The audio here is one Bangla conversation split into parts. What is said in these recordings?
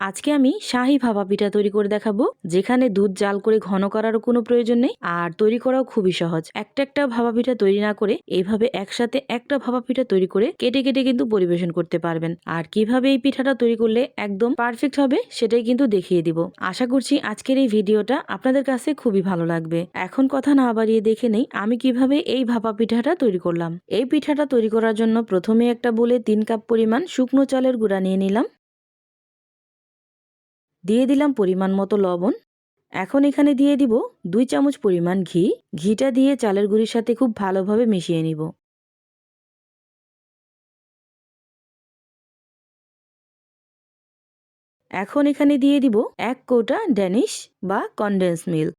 আজকে আমি শাহি ভাপা পিঠা তৈরি করে দেখাবো, যেখানে দুধ জাল করে ঘন করারও কোনো প্রয়োজন নেই আর তৈরি করাও খুবই সহজ। একটা একটা ভাপা পিঠা তৈরি না করে এইভাবে একসাথে একটা ভাপা পিঠা তৈরি করে কেটে কেটে কিন্তু পরিবেশন করতে পারবেন। আর কীভাবে এই পিঠাটা তৈরি করলে একদম পারফেক্ট হবে সেটাই কিন্তু দেখিয়ে দিব। আশা করছি আজকের এই ভিডিওটা আপনাদের কাছে খুবই ভালো লাগবে। এখন কথা না বাড়িয়ে দেখে নেই আমি কীভাবে এই ভাপা পিঠাটা তৈরি করলাম। এই পিঠাটা তৈরি করার জন্য প্রথমে একটা বলে তিন কাপ পরিমাণ শুকনো চালের গুঁড়া নিয়ে নিলাম। দিয়ে দিলাম পরিমাণ মতো লবণ। এখন এখানে দিয়ে দিব দুই চামচ পরিমাণ ঘি। ঘিটা দিয়ে চালের গুঁড়ির সাথে খুব ভালোভাবে মিশিয়ে নিব। এখন এখানে দিয়ে দিব এক কৌটা ড্যানিশ বা কনডেন্স মিল্ক।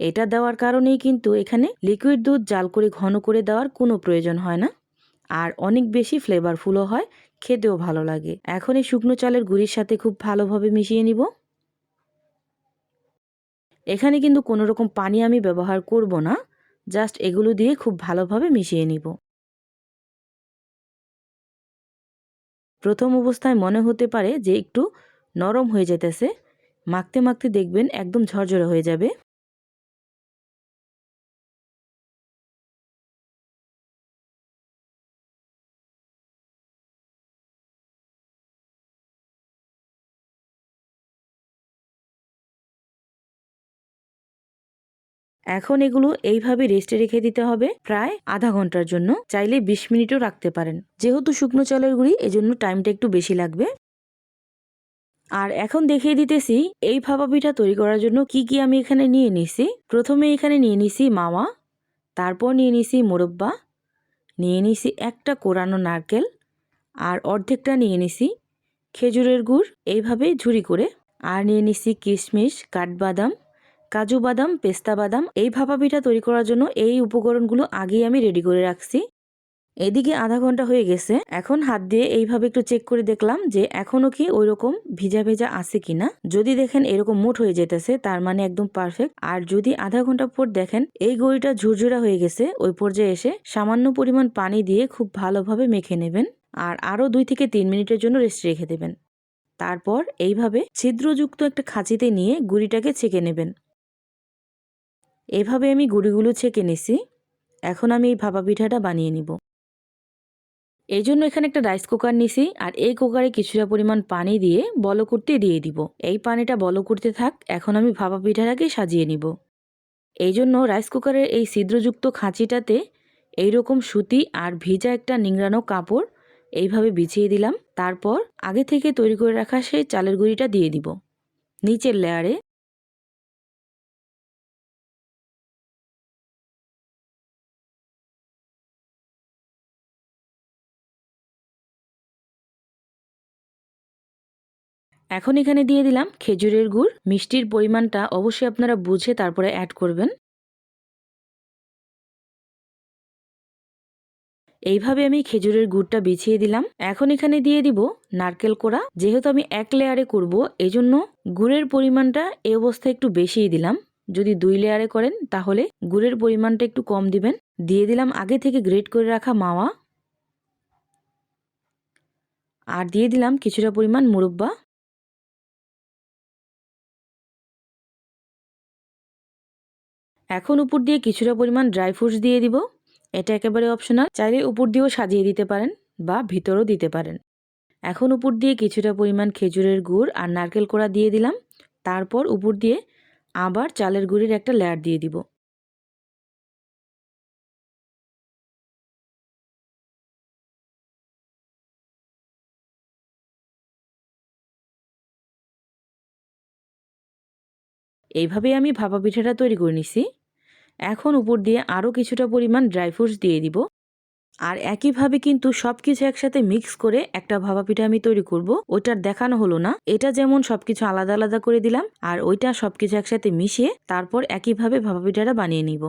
এটা দেওয়ার কারণেই কিন্তু এখানে লিকুইড দুধ জাল করে ঘন করে দেওয়ার কোনো প্রয়োজন হয় না। আর অনেক বেশি ফ্লেভারফুলও হয় খেতেও ভালো লাগে। এখন এই শুকনো চালের গুঁড়ির সাথে খুব ভালোভাবে মিশিয়ে নিব। এখানে কিন্তু কোনো রকম পানি আমি ব্যবহার করব না। জাস্ট এগুলো দিয়ে খুব ভালোভাবে মিশিয়ে নিব। প্রথম অবস্থায় মনে হতে পারে যে একটু নরম হয়ে যেতেছে। মাখতে মাখতে দেখবেন একদম ঝরঝরে হয়ে যাবে। এখন এগুলো এইভাবে রেস্টে রেখে দিতে হবে প্রায় আধা ঘণ্টার জন্য। চাইলে বিশ মিনিটও রাখতে পারেন। যেহেতু শুকনো চালের গুঁড়ি, এজন্য টাইমটা একটু বেশি লাগবে। আর এখন দেখিয়ে দিতেছি, এই ভাপা পিঠা তৈরি করার জন্য কি কি আমি এখানে নিয়ে নিছি। প্রথমে এখানে নিয়ে নিছি মাওয়া, তারপর নিয়ে নিছি মোরব্বা, নিয়ে নিছি একটা কোরানো নারকেল, আর অর্ধেকটা নিয়ে নিছি খেজুরের গুড় এইভাবে ঝুরি করে। আর নিয়ে নিছি কিশমিশ, কাঠবাদাম কাজু বাদাম, পেস্তা বাদাম এই ভাপা পিঠা তৈরি করার জন্য এই উপকরণগুলো আগেই আমি রেডি করে রাখছি। এদিকে আধা ঘণ্টা হয়ে গেছে। এখন হাত দিয়ে এইভাবে একটু চেক করে দেখলাম যে এখনও কি ওই রকম ভিজা ভেজা আছে কিনা। যদি দেখেন এরকম মোট হয়ে যেতেছে, তার মানে একদম পারফেক্ট আর যদি আধা ঘণ্টা পর দেখেন এই গড়িটা ঝুরঝুরা হয়ে গেছে, ওই পর্যায়ে এসে সামান্য পরিমাণ পানি দিয়ে খুব ভালোভাবে মেখে নেবেন আর আরও দুই থেকে তিন মিনিটের জন্য রেস্ট রেখে দেবেন। তারপর এইভাবে ছিদ্রযুক্ত একটা খাঁচিতে নিয়ে গুড়িটাকে ছেঁকে নেবেন। এভাবে আমি গুড়িগুলো ছেঁকে নিছি। এখন আমি এই ভাপা পিঠাটা বানিয়ে নিব। এই জন্য এখানে একটা রাইস কুকার নিছি আর এই কুকারে কিছুটা পরিমাণ পানি দিয়ে বলো করতে দিয়ে দিব। এই পানিটা বলো করতে থাক, এখন আমি ভাপা পিঠাটাকে সাজিয়ে নিব। এই জন্য রাইস কুকারের এই ছিদ্রযুক্ত খাঁচিটাতে এই রকম সুতি আর ভিজা একটা নিংড়ানো কাপড় এইভাবে বিছিয়ে দিলাম। তারপর আগে থেকে তৈরি করে রাখা সেই চালের গুঁড়িটা দিয়ে দিব। নিচের লেয়ারে এখন এখানে দিয়ে দিলাম খেজুরের গুড়। মিষ্টির পরিমাণটা অবশ্যই আপনারা বুঝে তারপরে অ্যাড করবেন। এইভাবে আমি খেজুরের গুড়টা বিছিয়ে দিলাম। এখন এখানে দিয়ে দিব নারকেল কোড়া। যেহেতু আমি এক লেয়ারে করব, এজন্য গুড়ের পরিমাণটা এই অবস্থায় একটু বেশিই দিলাম। যদি দুই লেয়ারে করেন, তাহলে গুড়ের পরিমাণটা একটু কম দিবেন। দিয়ে দিলাম আগে থেকে গ্রেট করে রাখা মাওয়া। আর দিয়ে দিলাম কিছুটা পরিমাণ মুরব্বা। এখন উপর দিয়ে কিছুটা পরিমাণ ড্রাই ফ্রুটস দিয়ে দিব। এটা একেবারে অপশনাল চাইলে উপর দিয়েও সাজিয়ে দিতে পারেন বা ভিতরও দিতে পারেন। এখন উপর দিয়ে কিছুটা পরিমাণ খেজুরের গুড় আর নারকেল কোড়া দিয়ে দিলাম। তারপর উপর দিয়ে আবার চালের গুড়ির একটা লেয়ার দিয়ে দিব। এইভাবে আমি ভাপা পিঠাটা তৈরি করে নিছি। এখন উপর দিয়ে আরও কিছুটা পরিমাণ ড্রাই ফ্রুটস দিয়ে দিব। আর একইভাবে কিন্তু সব কিছু একসাথে মিক্স করে একটা ভাপা পিঠা আমি তৈরি করব। ওইটার দেখানো হলো না। এটা যেমন সব কিছু আলাদা আলাদা করে দিলাম, আর ওইটা সব কিছু একসাথে মিশিয়ে তারপর একইভাবে ভাপা পিঠাটা বানিয়ে নিব।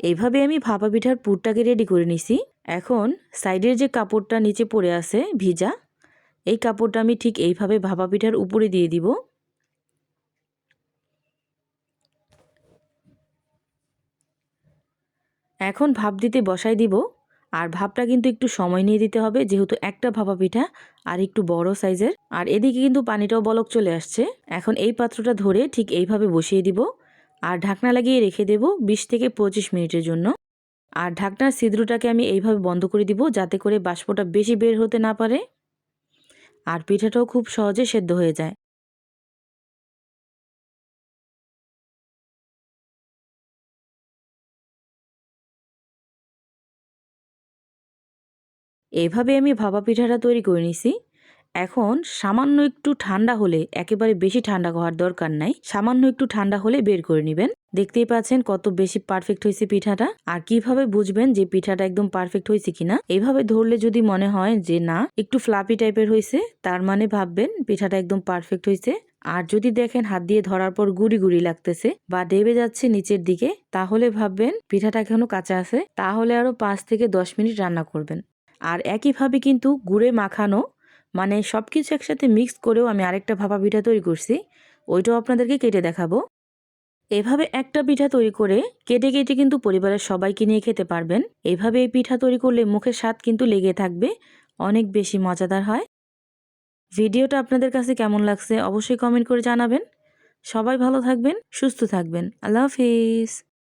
এইভাবে আমি ভাপা পিঠার পুরটাকে রেডি করে নিছি। এখন সাইডের যে কাপড়টা নিচে পড়ে আছে ভিজা, এই কাপড়টা আমি ঠিক এইভাবে ভাপা পিঠার উপরে দিয়ে দিব। এখন ভাপ দিতে বসাই দিব, আর ভাপটা কিন্তু একটু সময় নিয়ে দিতে হবে, যেহেতু একটা ভাপা পিঠা আর একটু বড় সাইজের। আর এদিকে কিন্তু পানিটাও বলক চলে আসছে। এখন এই পাত্রটা ধরে ঠিক এইভাবে বসিয়ে দিব। আর ঢাকনা লাগিয়ে রেখে দেব বিশ থেকে পঁচিশ মিনিটের জন্য। আর ঢাকনার ছিদ্রটাকে আমি এইভাবে বন্ধ করে দিব যাতে করে বাষ্পটা বেশি বের হতে না পারে। আর পিঠাটাও খুব সহজে সেদ্ধ হয়ে যায়। এভাবে আমি ভাপা পিঠাটা তৈরি করে নিছি। এখন সামান্য একটু ঠান্ডা হলে একেবারে বেশি ঠান্ডা হওয়ার দরকার নাই। সামান্য একটু ঠান্ডা হলে বের করে নেবেন। দেখতেই পাচ্ছেন কত বেশি পারফেক্ট হয়েছে পিঠাটা। আর কীভাবে বুঝবেন যে পিঠাটা একদম পারফেক্ট হয়েছে কিনা? এভাবে ধরলে যদি মনে হয় যে না, একটু ফ্লাপি টাইপের হয়েছে, তার মানে ভাববেন পিঠাটা একদম পারফেক্ট হয়েছে। আর যদি দেখেন হাত দিয়ে ধরার পর গুড়ি গুড়ি লাগতেছে বা দেবে যাচ্ছে নিচের দিকে, তাহলে ভাববেন পিঠাটা এখনও কাঁচা আছে। তাহলে আরও পাঁচ থেকে দশ মিনিট রান্না করবেন। আর একইভাবে কিন্তু গুড়ে মাখানো মানে সব কিছু একসাথে মিক্স করেও আমি আরেকটা ভাপা পিঠা তৈরি করছি। ওইটাও আপনাদেরকে কেটে দেখাবো। এভাবে একটা পিঠা তৈরি করে কেটে কেটে কিন্তু পরিবারের সবাইকে নিয়ে খেতে পারবেন। এভাবে এই পিঠা তৈরি করলে মুখের স্বাদ কিন্তু লেগে থাকবে। অনেক বেশি মজাদার হয়। ভিডিওটা আপনাদের কাছে কেমন লাগছে অবশ্যই কমেন্ট করে জানাবেন। সবাই ভালো থাকবেন, সুস্থ থাকবেন। আল্লাহ হাফিজ।